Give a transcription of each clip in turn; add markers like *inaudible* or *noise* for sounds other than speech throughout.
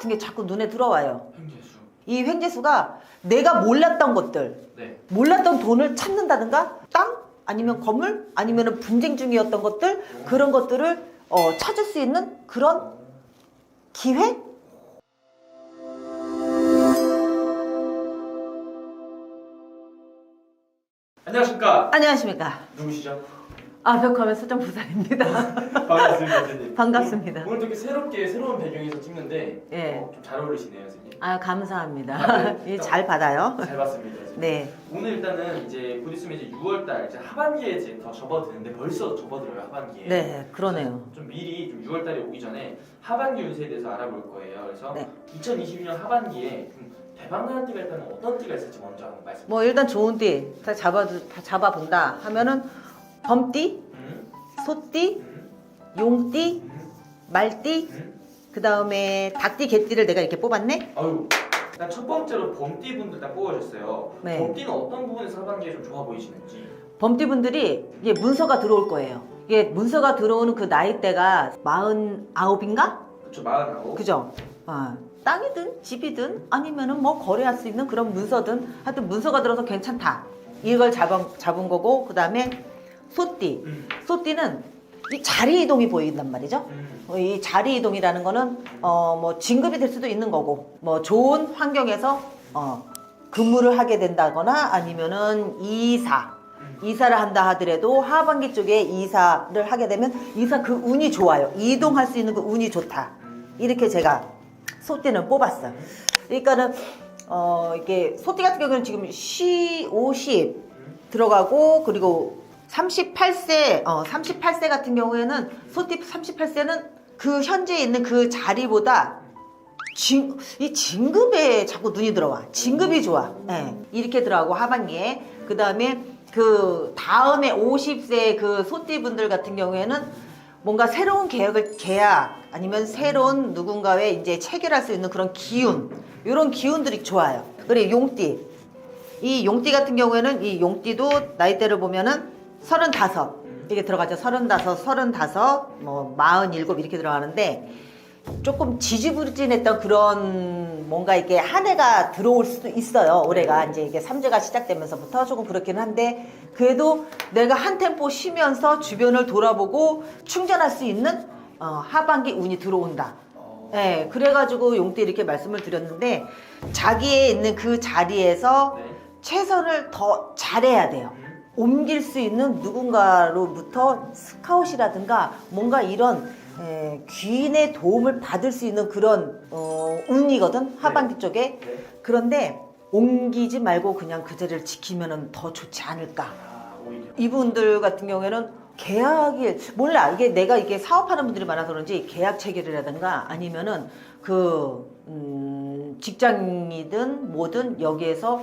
같은 게 자꾸 눈에 들어와요. 횡재수. 이 횡재수가 내가 몰랐던 것들, 네. 몰랐던 돈을 찾는다든가 땅 아니면 건물 아니면 분쟁 중이었던 것들 그런 것들을 어, 찾을 수 있는 그런 기회? 안녕하십니까. 안녕하십니까? 누구시죠? 아 벽화면 수정 부사입니다. *laughs* 반갑습니다, 선생님. 반갑습니다. 오늘 되게 새롭게 새로운 배경에서 찍는데 예. 어, 좀 잘 어울리시네요, 선생님. 아 감사합니다. 아, 네. *laughs* 예, 잘 받아요. *laughs* 잘 봤습니다. 선생님. 네. 오늘 일단은 이제 곧 있으면 이제 6월달 이제 하반기에 이제 더 접어드는데 벌써 접어들어요 하반기에. 네, 그러네요. 좀 미리 좀 6월달에 오기 전에 하반기 운세에 대해서 알아볼 거예요. 그래서 네. 2022년 하반기에 좀 대박나는 띠가 있다면 어떤 띠가 있을지 먼저 한번 말씀. 뭐 일단 좋은 띠 다 잡아 다 잡아본다 하면은 범띠, 음, 소띠, 음, 용띠, 음, 말띠, 음. 그 다음에 닭띠, 개띠를 내가 이렇게 뽑았네. 아유. 일단 첫 번째로 범띠 분들 딱 뽑아주셨어요. 네. 범띠는 어떤 부분에서 하반기에 좀 좋아 보이시는지. 범띠 분들이 이게 문서가 들어올 거예요. 이게 문서가 들어오는 그 나이대가 마흔 아홉인가? 그쵸 마흔아홉. 그죠? 아, 땅이든 집이든 아니면은 뭐 거래할 수 있는 그런 문서든 하여튼 문서가 들어서 괜찮다. 이걸 잡은, 잡은 거고 그 다음에 소띠. 음, 소띠는 이 자리 이동이 보인단 말이죠. 음, 어, 이 자리 이동이라는 거는 어 뭐 진급이 될 수도 있는 거고 뭐 좋은 환경에서 어 근무를 하게 된다거나 아니면은 이사 음. 이사를 한다 하더라도 하반기 쪽에 이사를 하게 되면 이사 그 운이 좋아요. 이동할 수 있는 그 운이 좋다. 음. 이렇게 제가 소띠는 뽑았어요. 그러니까는 어 이게 소띠 같은 경우는 지금 시 50 들어가고 그리고 38세 어 38세 같은 경우에는 소띠 38세는 그 현재 있는 그 자리보다 진, 이 진급에 자꾸 눈이 들어와. 진급이 좋아. 예. 이렇게 들어가고 하반기에 그 다음에 그 다음에 50세 그 소띠 분들 같은 경우에는 뭔가 새로운 계약을 계약 아니면 새로운 누군가의 이제 체결할 수 있는 그런 기운 이런 기운들이 좋아요. 그리고 용띠 이 용띠 같은 경우에는 이 용띠도 나이대를 보면은 서른다섯 이게 들어가죠. 서른다섯, 서른다섯, 뭐 마흔일곱 이렇게 들어가는데 조금 지지부진했던 그런 뭔가 이게 한 해가 들어올 수도 있어요. 올해가 이제 이게 삼재가 시작되면서부터 조금 그렇긴 한데 그래도 내가 한 템포 쉬면서 주변을 돌아보고 충전할 수 있는 어, 하반기 운이 들어온다. 어, 네, 그래가지고 용띠 이렇게 말씀을 드렸는데 자기의 있는 그 자리에서 네. 최선을 더 잘해야 돼요. 음, 옮길 수 있는 누군가로부터 스카웃이라든가 뭔가 이런 에, 귀인의 도움을 받을 수 있는 그런 어, 운이거든 하반기 쪽에 네. 그런데 옮기지 말고 그냥 그 자리를 지키면 더 좋지 않을까 아, 오히려. 이분들 같은 경우에는 계약이 몰라 이게 내가 이게 사업하는 분들이 많아서 그런지 계약 체결이라든가 아니면은 그 음, 직장이든 뭐든 여기에서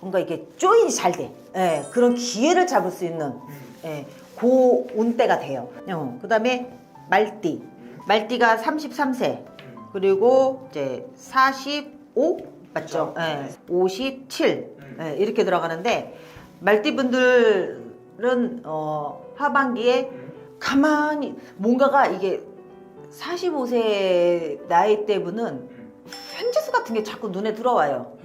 뭔가 이게 조인이 잘 돼. 예, 그런 기회를 잡을 수 있는 음, 예, 고 운 때가 돼요. 어, 그다음에 말띠. 음, 말띠가 33세. 음, 그리고 이제 45 맞죠? 예, 57 음. 예, 이렇게 들어가는데 말띠 분들은 어, 하반기에 음. 가만히 뭔가가 이게 45세 나이 때분은 음. 횡재수 같은 게 자꾸 눈에 들어와요.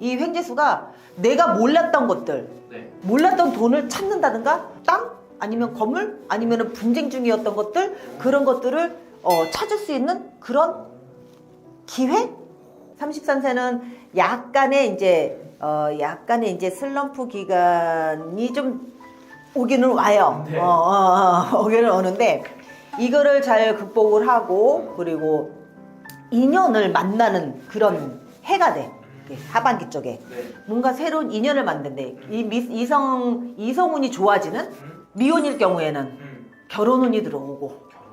이 횡재수가 내가 몰랐던 것들, 네. 몰랐던 돈을 찾는다든가 땅 아니면 건물 아니면 분쟁 중이었던 것들 그런 것들을 어, 찾을 수 있는 그런 기회? 33세는 약간의 이제 어 약간의 이제 슬럼프 기간이 좀 오기는 와요. 네. 어, 어, 어, 오기는 오는데 이거를 잘 극복을 하고 그리고 인연을 만나는 그런 해가 돼. 이렇게 하반기 쪽에 네. 뭔가 새로운 인연을 만든대. 이 미- 이성 이성운이 좋아지는 음, 미혼일 경우에는 음. 결혼운이 들어오고 결혼.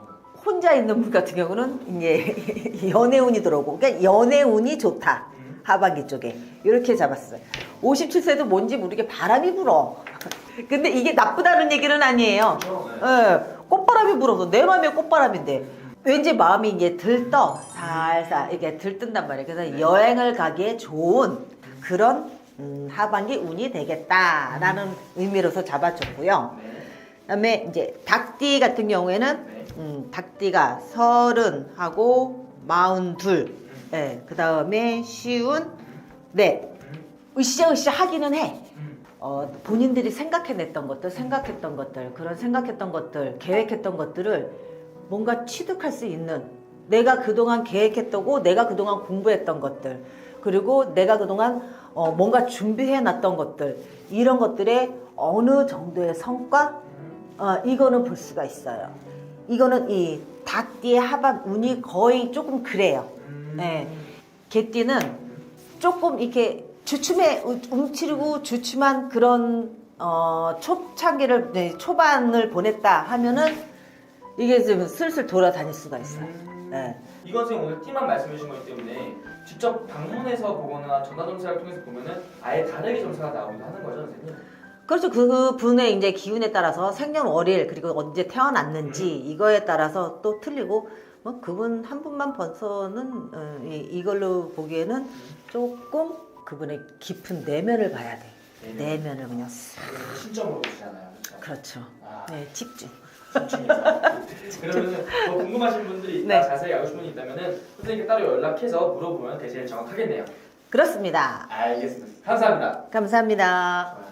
혼자 있는 분 같은 경우는 이제 *laughs* 연애운이 들어오고 그러니까 연애운이 좋다 음. 하반기 쪽에 이렇게 잡았어요 57세도 뭔지 모르게 바람이 불어 *laughs* 근데 이게 나쁘다는 얘기는 아니에요 그렇죠. 네. 예, 꽃바람이 불어서 내 마음에 꽃바람인데 왠지 마음이 이제 들떠 살살 이게 들뜬단 말이에요 그래서 네. 여행을 가기에 좋은 그런 음, 하반기 운이 되겠다라는 의미로서 잡아줬고요 네. 그다음에 이제 닭띠 같은 경우에는 네. 음, 닭띠가 서른하고 마흔둘 음. 네, 그 다음에 쉬운 넷. 음, 으쌰으쌰 하기는 해. 음. 어, 본인들이 생각해냈던 것들, 생각했던 것들, 그런 생각했던 것들, 계획했던 것들을 뭔가 취득할 수 있는 내가 그동안 계획했다고 내가 그동안 공부했던 것들, 그리고 내가 그동안 어, 뭔가 준비해 놨던 것들, 이런 것들의 어느 정도의 성과, 어, 이거는 볼 수가 있어요. 이거는 이 닭띠의 하반 운이 거의 조금 그래요. 음. 네. 개띠는 조금 이렇게 주춤에 우- 움츠리고 주춤한 그런 어, 초창기를 네, 초반을 보냈다 하면은 이게 좀 슬슬 돌아다닐 수가 있어요. 음. 네. 이건 선생님 오늘 띠만 말씀해 주신 거기 때문에 직접 방문해서 보거나 전화 점사를 통해서 보면은 아예 다르게 점사가 나오기도 하는 거죠, 선생님? 그렇죠. 그 분의 이제 기운에 따라서 생년월일 그리고 언제 태어났는지 이거에 따라서 또 틀리고 뭐 그분 한 분만 봐서는 어, 이, 이걸로 보기에는 조금 그분의 깊은 내면을 봐야 돼. 내면을 그냥 싹. 신점으로 보시잖아요. 그렇죠? 그렇죠. 아, 네, 집중. 그러면은 더 궁금하신 분들이 있다, 네. 자세히 알고 싶은 분이 있다면은 선생님께 따로 연락해서 물어보면 대신에 정확하겠네요. 그렇습니다. 알겠습니다. 감사합니다. 감사합니다.